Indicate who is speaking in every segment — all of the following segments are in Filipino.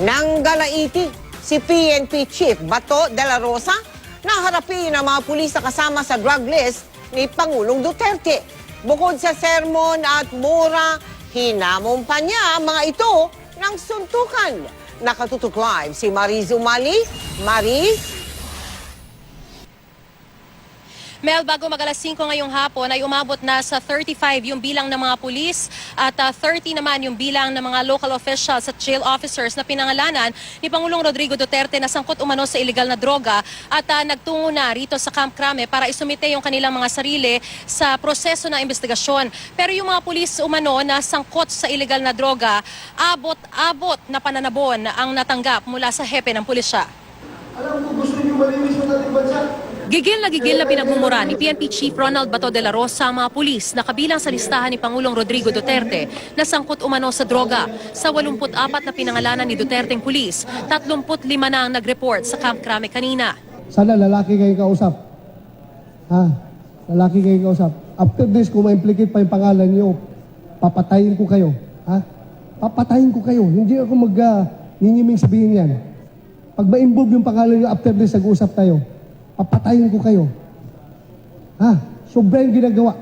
Speaker 1: Nang galaiti si PNP Chief Bato de la Rosa na harapin ang mga pulis na kasama sa drug list ni Pangulong Duterte. Bukod sa sermon at mura, hinamon pa niya mga ito ng suntukan. Nakatutok live si Mariz Umali. Mariz,
Speaker 2: Mel, bago mag alas 5 ngayong hapon ay umabot na sa 35 yung bilang ng mga pulis at ah, 30 naman yung bilang ng mga local officials at jail officers na pinangalanan ni Pangulong Rodrigo Duterte na sangkot umano sa illegal na droga at ah, nagtungo na rito sa Camp Crame para isumite yung kanilang mga sarili sa proseso ng investigasyon. Pero yung mga pulis umano na sangkot sa illegal na droga, abot-abot na pananabon ang natanggap mula sa hepe ng pulisya.
Speaker 3: Alam mo, gusto niyo malinis ang ating bansa.
Speaker 2: Gigil na gigil na pinagmumura ni PNP Chief Ronald Bato de la Rosa ang mga pulis na kabilang sa listahan ni Pangulong Rodrigo Duterte na sangkot umano sa droga. Sa 84 na pinangalanan ni Duterteng pulis, 35 na ang nag-report sa Camp Crame kanina.
Speaker 3: Sana lalaki kayo kausap. Ha? Lalaki kayo kausap. After this, kung ma-implicate pa yung pangalan niyo, papatayin ko kayo. Ha? Papatayin ko kayo. Hindi ako mag uh, ningiming sabihin yan. Pag ma-involve yung pangalan niyo, after this, nag-usap tayo. Papatayin ko kayo. Ha? Sobra yung ginagawa.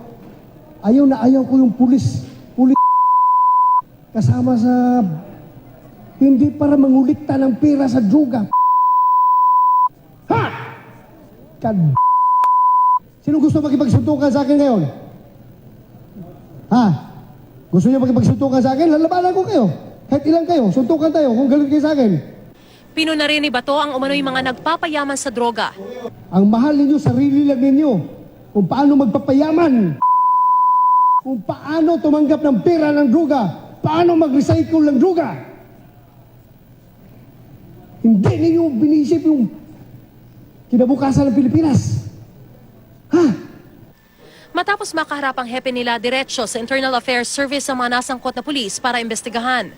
Speaker 3: Ayaw na ayaw ko yung pulis. Pulis kasama sa hindi para mangulikta ng pera sa droga. Ha? Kad... Sino gusto makipagsuntukan sa akin ngayon? Ha? Gusto niyo makipagsuntukan sa akin? Lalabanan ko kayo. Kahit ilang kayo, suntukan tayo kung galit kayo sa akin.
Speaker 2: Pino na rin ni Bato ang umano'y mga nagpapayaman sa droga.
Speaker 3: Ang mahal ninyo, sarili lang ninyo. Kung paano magpapayaman. Kung paano tumanggap ng pera ng droga. Paano mag-recycle ng droga. Hindi ninyo binisip yung kinabukasan ng Pilipinas. Ha?
Speaker 2: Matapos makaharap ang hepe nila diretso sa Internal Affairs Service ang mga nasangkot na pulis para imbestigahan.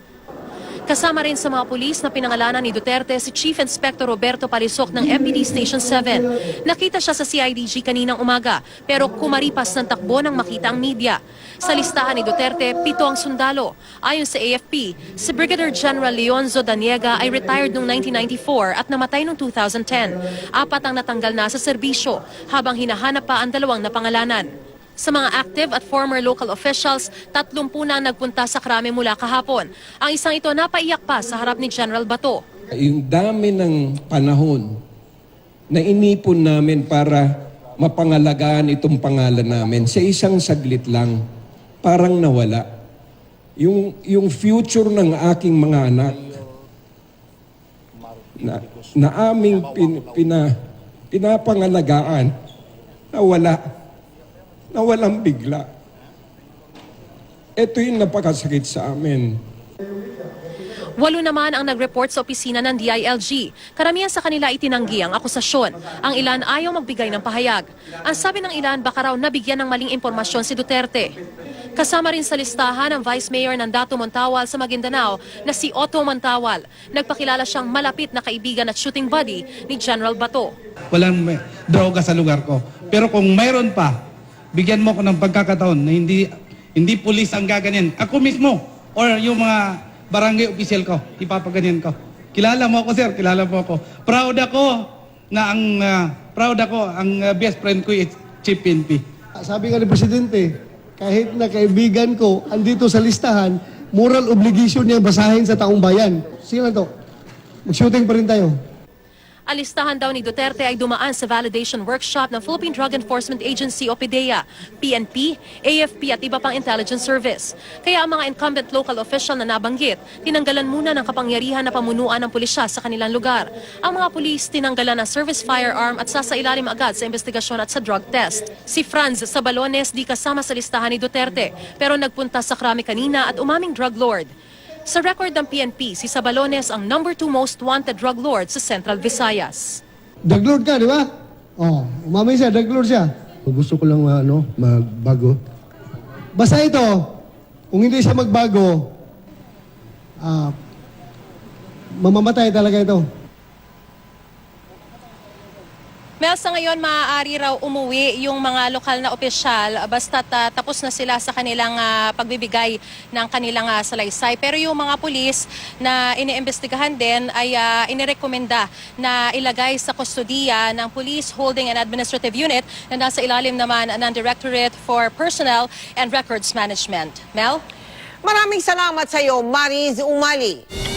Speaker 2: Kasama rin sa mga pulis na pinangalanan ni Duterte si Chief Inspector Roberto Palisok ng MPD Station 7. Nakita siya sa CIDG kaninang umaga pero kumaripas ng takbo nang makita ang media. Sa listahan ni Duterte, pito ang sundalo. Ayon sa AFP, si Brigadier General Leonzo Daniega ay retired noong 1994 at namatay noong 2010. Apat ang natanggal na sa serbisyo habang hinahanap pa ang dalawang napangalanan. Sa mga active at former local officials, tatlong po na nagpunta sa krame mula kahapon. Ang isang ito napaiyak pa sa harap ni General Bato.
Speaker 4: Yung dami ng panahon na inipon namin para mapangalagaan itong pangalan namin sa isang saglit lang, parang nawala. Yung, yung future ng aking mga anak na, na aming pin, pina, pinapangalagaan, nawala. Nawalang bigla. Ito yung napakasakit sa amin.
Speaker 2: Walo naman ang nag-report sa opisina ng DILG. Karamihan sa kanila itinanggi ang akusasyon. Ang ilan ayaw magbigay ng pahayag. Ang sabi ng ilan baka raw nabigyan ng maling impormasyon si Duterte. Kasama rin sa listahan ang Vice Mayor ng Dato Montawal sa Maguindanao na si Otto Montawal. Nagpakilala siyang malapit na kaibigan at shooting buddy ni General Bato.
Speaker 5: walang droga sa lugar ko. Pero kung mayroon pa, bigyan mo ko ng pagkakataon na hindi hindi pulis ang gaganyan. Ako mismo or yung mga barangay official ko, ipapaganyan ko. Kilala mo ako sir, kilala mo ako. Proud ako na ang ah, proud ako ang ah, best friend ko is Chief PNP.
Speaker 3: Sabi nga ni Presidente, kahit na kaibigan ko andito sa listahan, moral obligation niya basahin sa taong bayan. Sige na to. Mag-shooting pa rin tayo.
Speaker 2: Alistahan daw ni Duterte ay dumaan sa validation workshop ng Philippine Drug Enforcement Agency o PDEA, PNP, AFP at iba pang intelligence service. Kaya ang mga incumbent local official na nabanggit, tinanggalan muna ng kapangyarihan na pamunuan ng pulisya sa kanilang lugar. Ang mga pulis tinanggalan ng service firearm at sasailalim agad sa investigasyon at sa drug test. Si Franz Sabalones di kasama sa listahan ni Duterte pero nagpunta sa krami kanina at umaming drug lord. Sa record ng PNP, si Sabalones ang number two most wanted drug lord sa Central Visayas.
Speaker 3: Daglord ka, di ba? Oh, umamay siya, daglord siya.
Speaker 6: Gusto ko lang ano, magbago.
Speaker 3: Basta ito, kung hindi siya magbago, ah, mamamatay talaga ito.
Speaker 2: Mel, sa ngayon maaari raw umuwi yung mga lokal na opisyal basta tapos na sila sa kanilang ah, pagbibigay ng kanilang ah, salaysay. Pero yung mga pulis na iniimbestigahan din ay ah, inirekomenda na ilagay sa kustodiya ng Police Holding and Administrative Unit na nasa ilalim naman ng Directorate for Personnel and Records Management. Mel?
Speaker 1: Maraming salamat sa iyo, Mariz Umali.